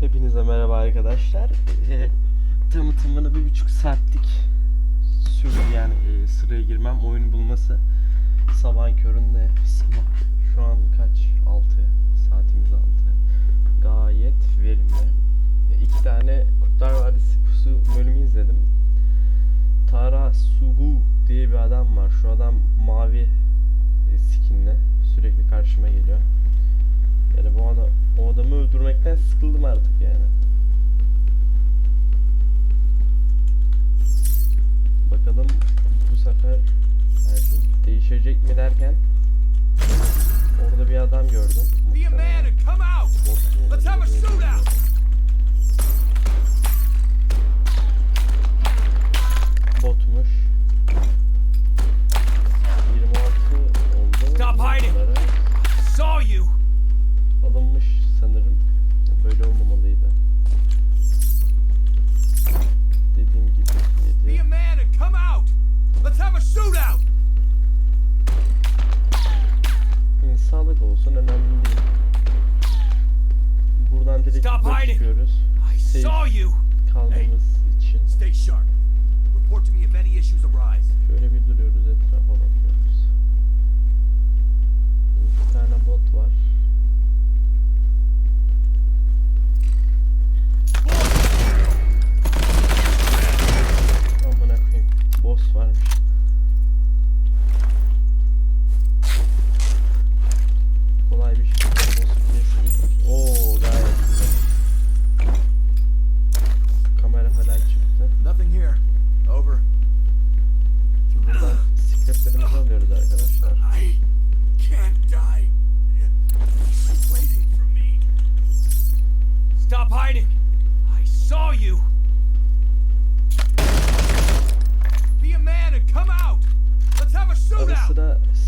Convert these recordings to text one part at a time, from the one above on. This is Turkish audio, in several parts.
Hepinize merhaba arkadaşlar. Ee, e, tamı tamına bir buçuk saatlik sürdü yani e, sıraya girmem, oyun bulması. Sabahın köründe, sabah şu an kaç? 6 saatimiz 6. Gayet verimli. E, iki tane Kurtlar Vadisi pusu bölümü izledim. Tara Sugu diye bir adam var. Şu adam mavi e, skinle sürekli karşıma geliyor. Yani bu ana, o adamı öldürmekten sıkıldım artık yani. Bakalım bu sefer her şey değişecek mi derken orada bir adam gördüm. Muhtemelen.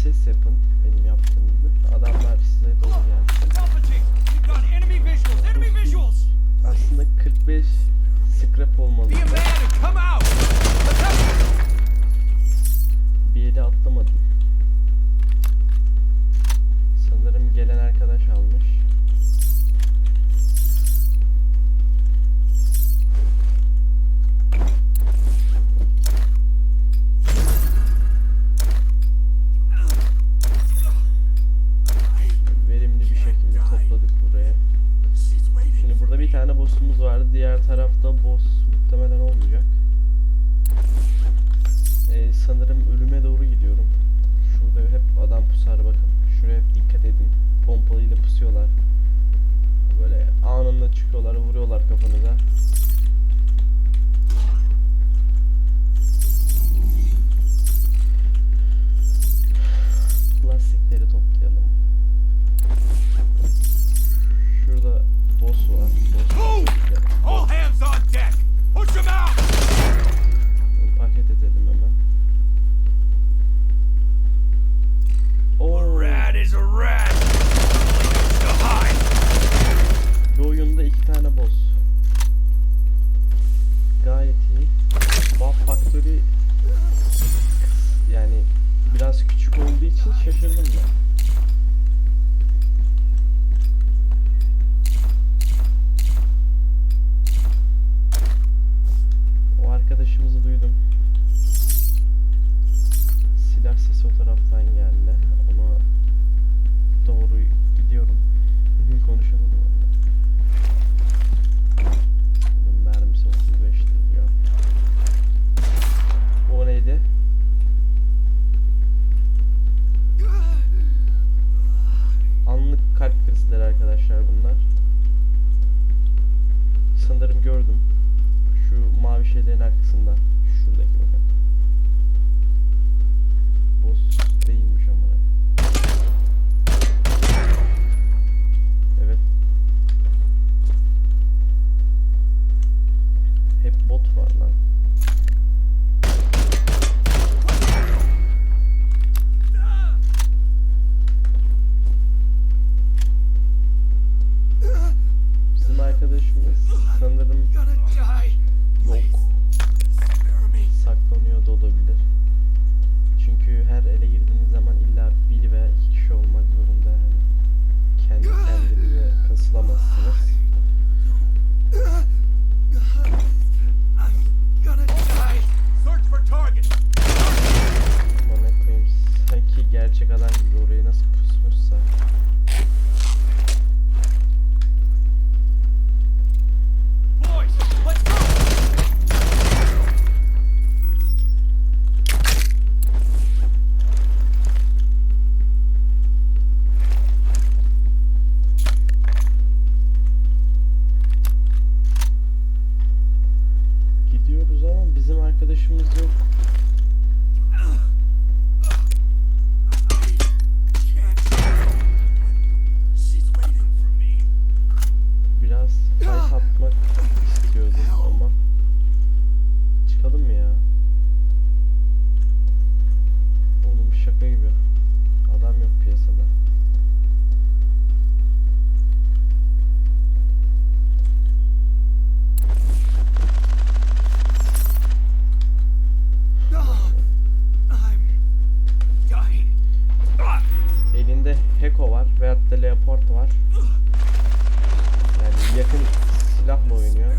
ses yapın. duydum. Silah sesi o taraftan geldi. Ona doğru gidiyorum. Bugün konuşamadım onunla. Bunun mermisi 35 diyor. O neydi? Anlık kalp krizleri arkadaşlar bunlar. Sanırım gördüm mavi şeylerin arkasında. Şuradaki bakın. Bizim arkadaşımız yok. silah mı oynuyor?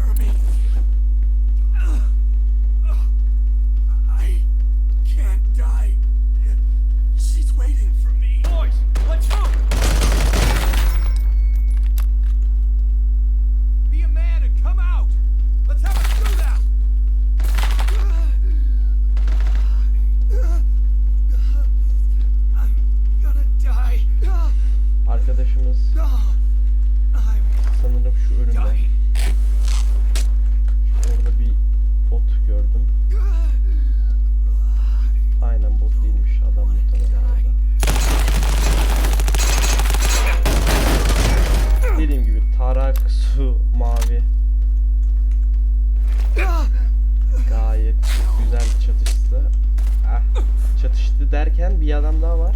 Araksu mavi. Gayet güzel çatıştı. Ah, çatıştı derken bir adam daha var.